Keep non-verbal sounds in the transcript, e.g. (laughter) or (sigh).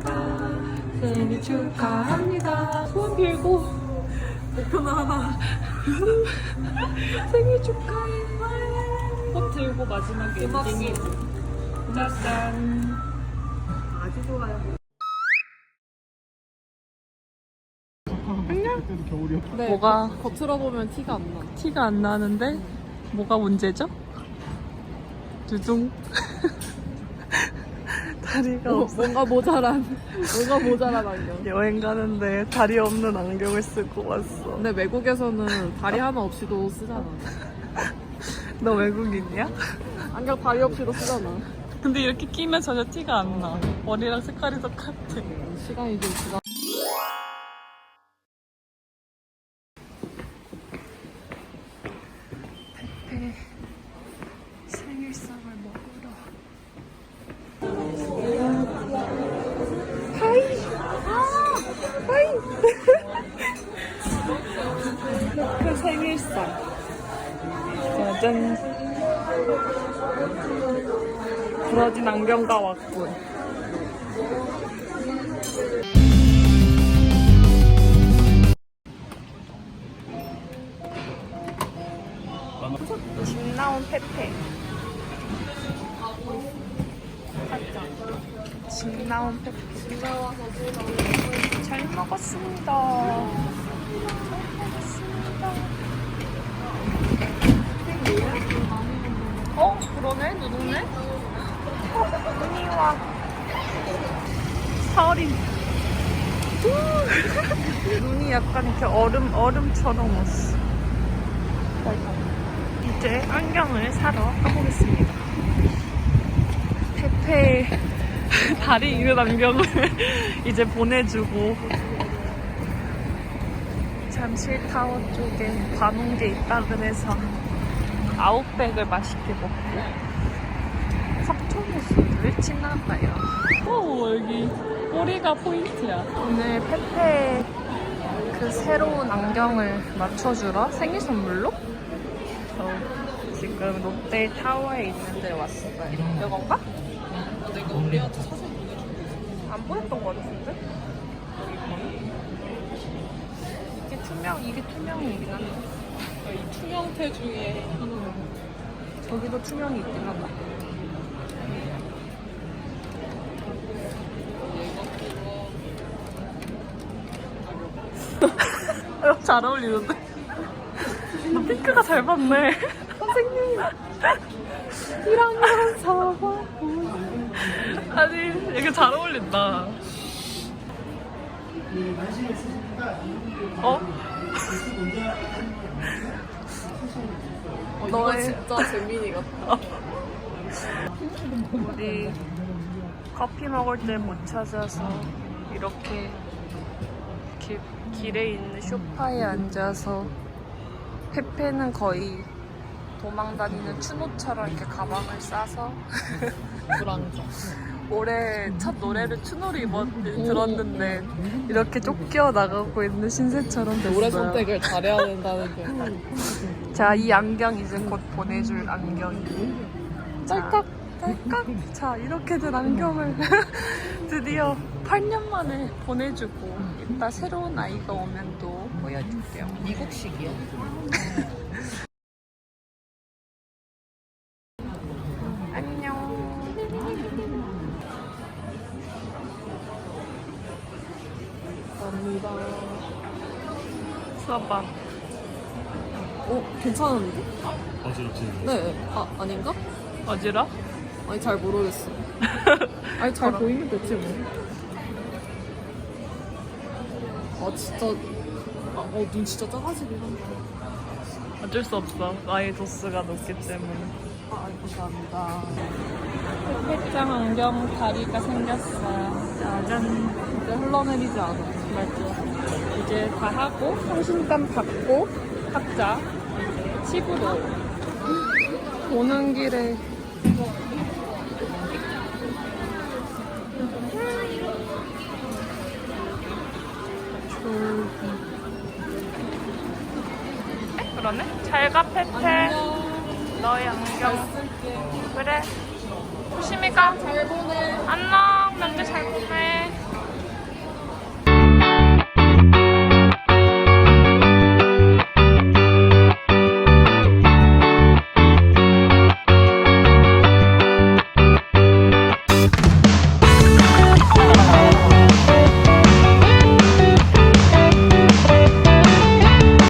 축하합니다. 생일 축하합니다. 소원 빌고 목표는 하나. (laughs) 생일 축하해. 꽃 들고 마지막에 엔딩이 짜잔. 아주 좋아요. 네, 뭐가? 겉, 겉으로 보면 티가 안 나. 티가 안 나는데 뭐가 문제죠? 두둥. (laughs) 다리가 어, 없어. 뭔가 모자란, 뭔가 모자란 안경. 여행 가는데 다리 없는 안경을 쓰고 왔어. 근데 외국에서는 다리 하나 없이도 쓰잖아. 너 외국인이야? 안경 다리 없이도 쓰잖아. 근데 이렇게 끼면 전혀 티가 안 나. 머리랑 색깔이 똑같아. 시간이 좀 지나. 생일상. 짜잔. 부러진 안경가 왔군. 집 나온 페페. 집 나온 페페. 잘 먹었습니다. 잘 먹었습니다. 어? 그러네? 누르네? 어, 눈이 와. 서린. 눈이 약간 이렇게 얼음, 얼음처럼 왔어. 이제 안경을 사러 가보겠습니다. 페페 (laughs) 다리 잃은 안경을 (laughs) 이제 보내주고 잠실타워 쪽에 관홍게 있다 그래서 아웃백을 맛있게 먹고 석촌호수를 지나가요. 오 여기 꼬리가 포인트야. 오늘 페페 그 새로운 안경을 맞춰주러 생일 선물로 저 지금 롯데 타워에 있는 데 왔어요. 이건가? 내가 우리한테 사진 보내준 안 보였던 거 같은데? 이게 투명, 이게 투명이긴 한데. 이 투명태 중에. 저기도 투명이 있긴 하다. (laughs) 잘 어울리는데? 너 핑크가 잘 봤네. 선생님. 1학년 4번. 아니, 이게 잘 어울린다. 어? 어, 너의- 진짜 재민이 같다. 우리 커피 먹을 때 못 찾아서 이렇게 길, 길에 있는 소파에 앉아서 페페는 거의 도망다니는 추노처럼 이렇게 가방을 싸서. 올해 첫 노래를 추노로 입었, 들었는데 이렇게 쫓겨 나가고 있는 신세처럼 됐어요. 노래 선택을 잘해야 된다는 게. 자, 이 안경 이제 곧 보내줄 안경이. 짤깍, 짤깍. 자, 이렇게 된 안경을 (laughs) 드디어 8년 만에 보내주고, 이따 새로운 아이가 오면 또 보여줄게요. 미국식이야? (laughs) 안녕. 감사합니다. 써봐. 어, 괜찮은데? 어지럽지 네. 아, 아닌가? 어지러? 아니, 잘 모르겠어. (laughs) 아니, 잘 보이면 됐지, 뭐. 아, 진짜. 아, 어, 눈 진짜 작아지긴 한다. 어쩔 수 없어. 나의 도수가 높기 때문에. 아, 감사합니다. 페페짱 안경 다리가 생겼어요. 짜잔. 이제 흘러내리지 않아. 맞죠. 이제 다 하고 성신감 받고 각자 집으로 오는 길에 거네? 잘가 페페. 너의 안경. 그래. 조심히 가. 안녕. 면제 잘 보내.